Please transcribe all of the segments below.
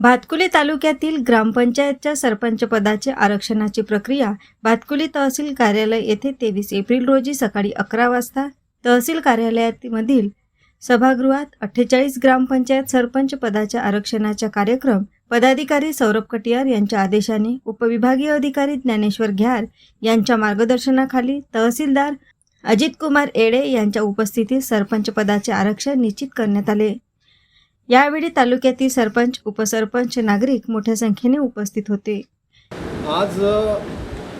भातकुली तालुक्यातील ग्रामपंचायतच्या सरपंच आरक्षणाची प्रक्रिया भातकुली तहसील कार्यालय येथे तेवीस एप्रिल रोजी सकाळी अकरा वाजता तहसील कार्यालयामधील सभागृहात अठ्ठेचाळीस ग्रामपंचायत सरपंच पदाच्या आरक्षणाचा कार्यक्रम पदाधिकारी सौरभ कटियार यांच्या आदेशाने उपविभागीय अधिकारी ज्ञानेश्वर घ्यार यांच्या मार्गदर्शनाखाली तहसीलदार अजित कुमार एडे यांच्या उपस्थितीत सरपंच पदाचे आरक्षण निश्चित करण्यात आले. यावेळी तालुक्यातील सरपंच उपसरपंच नागरिक मोठ्या संख्येने उपस्थित होते. आज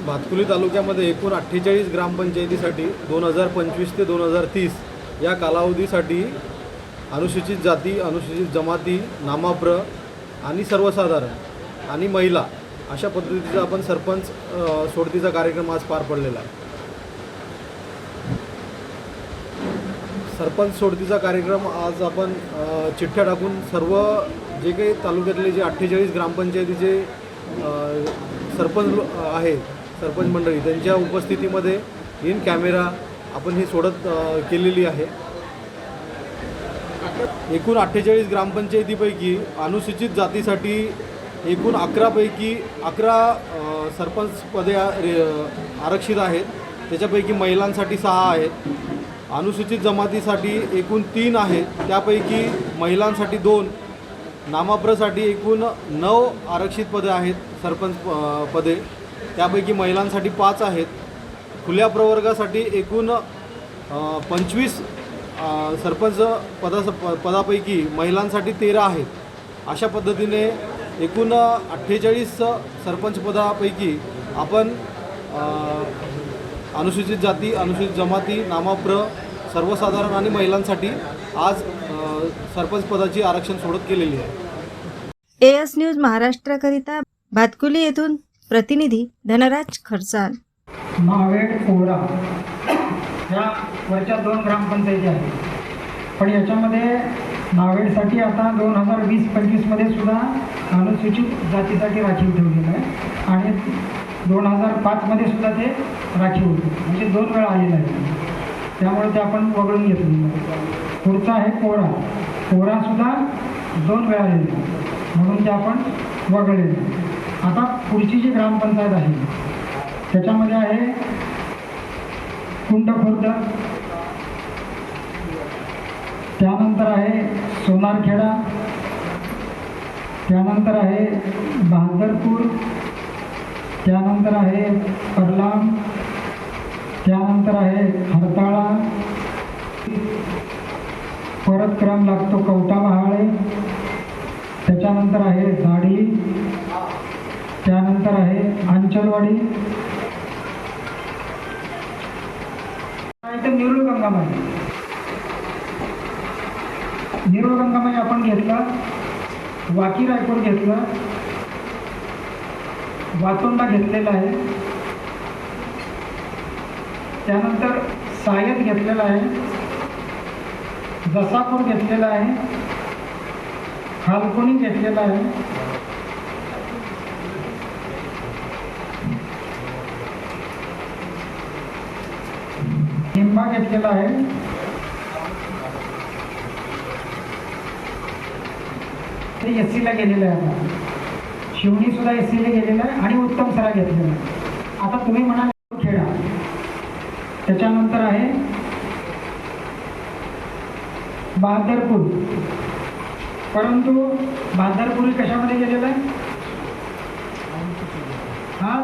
भातकुली तालुक्यामध्ये एकूण अठ्ठेचाळीस ग्रामपंचायतीसाठी दोन हजार पंचवीस ते दोन हजार तीस या कालावधीसाठी अनुसूचित जाती अनुसूचित जमाती नामाप्र आणि सर्वसाधारण आणि महिला अशा पद्धतीचा आपण सरपंच सोडतीचा कार्यक्रम आज पार पडलेला आहे. सरपंच सोडतीचा कार्यक्रम आज आपण चिठ्ठ्या टाकून सर्व जे काही तालुक्यातले जे अठ्ठेचाळीस ग्रामपंचायतीचे सरपंच आहे सरपंच मंडळी त्यांच्या उपस्थितीमध्ये इन कॅमेरा आपण ही सोडत केलेली आहे. एकूण अठ्ठेचाळीस ग्रामपंचायतीपैकी अनुसूचित जातीसाठी एकूण अकरापैकी अकरा सरपंच पदे आरक्षित आहेत. त्याच्यापैकी महिलांसाठी सहा आहेत. अनुसूचित जमातीसाठी एकूण तीन आहेत त्यापैकी महिलांसाठी दोन नामाप्रसाठी एकूण नऊ आरक्षित पदे आहेत सरपंच पदे. त्यापैकी महिलांसाठी पाच आहेत. खुल्या प्रवर्गासाठी एकूण पंचवीस सरपंच पदा प- पदापैकी महिलांसाठी तेरा आहेत. अशा पद्धतीने एकूण अठ्ठेचाळीस सरपंच पदापैकी आपण अनुसूचित जाती अनुसूचित जमाती नामाप्र सर्वसाधारण आणि महिलांसाठी आज सरपंच पदाची आरक्षण सोडत केलेली आहे. एएस न्यूज महाराष्ट्राकरिता भातकुली येथून प्रतिनिधी धनराज कोरा ह्या वरच्या दोन ग्रामपंचायती आहेत. पण याच्यामध्ये नावेडसाठी आता दोन हजार वीस पंचवीसमध्ये सुद्धा अनुसूचित जातीसाठी राखीव ठेवलेलं आहे. आणि दोन हजार पाचमध्ये सुद्धा ते राखीव होते. म्हणजे दोन वेळा आलेलं आहे. त्यामुळे ते आपण वगळून घेतलं पुढचा आहे कोरा. कोरासुद्धा दोन वेळा आलेला म्हणून ते आपण वगळलेलं आता पुढची जी ग्रामपंचायत आहे त्याच्यामध्ये आहे कुंडखुर्द. त्यानंतर आहे सोनारखेडा. त्यानंतर आहे बहादरपूर. त्यानंतर आहे कडलाम त्यानंतर आहे हरताळा. परत क्रम लागतो कवटा बहाळे त्याच्यानंतर आहे झाडी. त्यानंतर आहे अंचलवाडी. तर निरुळ गंगामाई निरुळ गंगामाई आपण घेतला. वाकी रायपूर घेतला. वाचोंडा घेतलेला आहे. त्यानंतर सायन घेतलेला आहे. जसापूर घेतलेला आहे. खालकोणी घेतलेला आहे. हिंबा घेतलेला आहे. ते एस सीला गेलेलं आहे आता. शिवणी सुद्धा एस सीने गेलेलं आहे आणि उत्तम सरा घेतलेला आहे आता तुम्ही म्हणाल खेळा त्याच्यानंतर आहे बहादरपूर. परंतु बहादरपूर कशामध्ये गेलेला आहे? हा?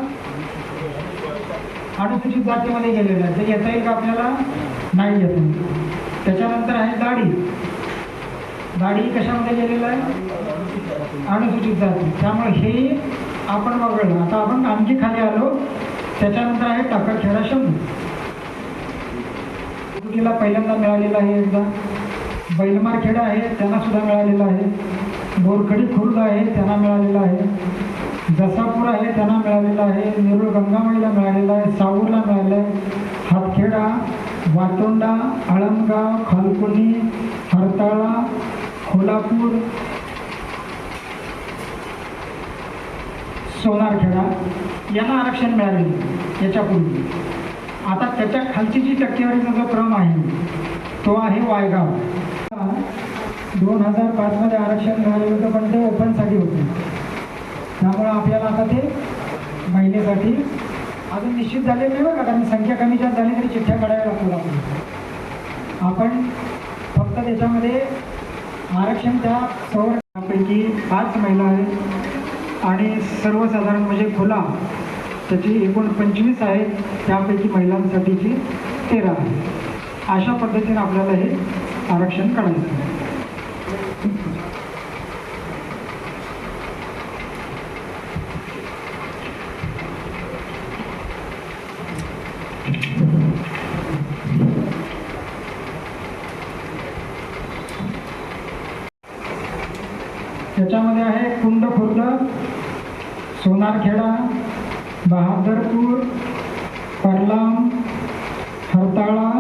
अनुसूचित जातीमध्ये गेलेलं आहे. ते येता येईल का आपल्याला? नाही येत. त्याच्यानंतर आहे दाढी. दाढी कशामध्ये गेलेलं आहे? अनुसूचित जाती. त्यामुळे हे आपण वगळलं. आता आपण आणखी खाली आलो. त्याच्यानंतर आहे टाकाखेडा शंभू. तिला पहिल्यांदा मिळालेला आहे एकदा. बैलमारखेडा आहे त्यांना सुद्धा मिळालेला आहे. बोरखडी खुर्द आहे त्यांना मिळालेला आहे. जसापूर आहे त्यांना मिळालेला आहे. नेरूळ गंगामाईला मिळालेला आहे. सावूरला मिळालं आहे. हातखेडा वातोंडा आळमगाव खालकुनी हरताळा कोल्हापूर सोनारखेडा यांना आरक्षण मिळाले याच्यापूर्वी. आता त्याच्या खालची जी टक्केवारीचा जो क्रम आहे तो आहे वायगाव. दोन हजार पाचमध्ये आरक्षण मिळालेलं होतं पण ते ओपनसाठी होते. त्यामुळं आपल्याला आता ते महिलेसाठी अजून निश्चित झाले नाही बघा कारण संख्या कमी जास्त झाली तरी चिठ्ठ्या काढाव्या लागतो आपण फक्त त्याच्यामध्ये आरक्षण त्या सौरपैकी पाच महिला आहेत आणि सर्वसाधारण म्हणजे खुला त्याची एकूण पंचवीस आहेत त्यापैकी महिलांसाठीची तेरा आहे अशा पद्धतीने आपल्याला हे आरक्षण काढायचं आहे. त्याच्यामध्ये आहे कुंड खुर्द सोनारखेडा बहादरपूर परलाम हरताळा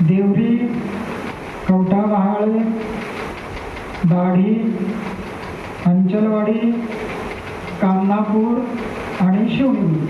देवरी कवठा बहाळे दाढी अंचलवाडी कामनापूर आणि शिवणी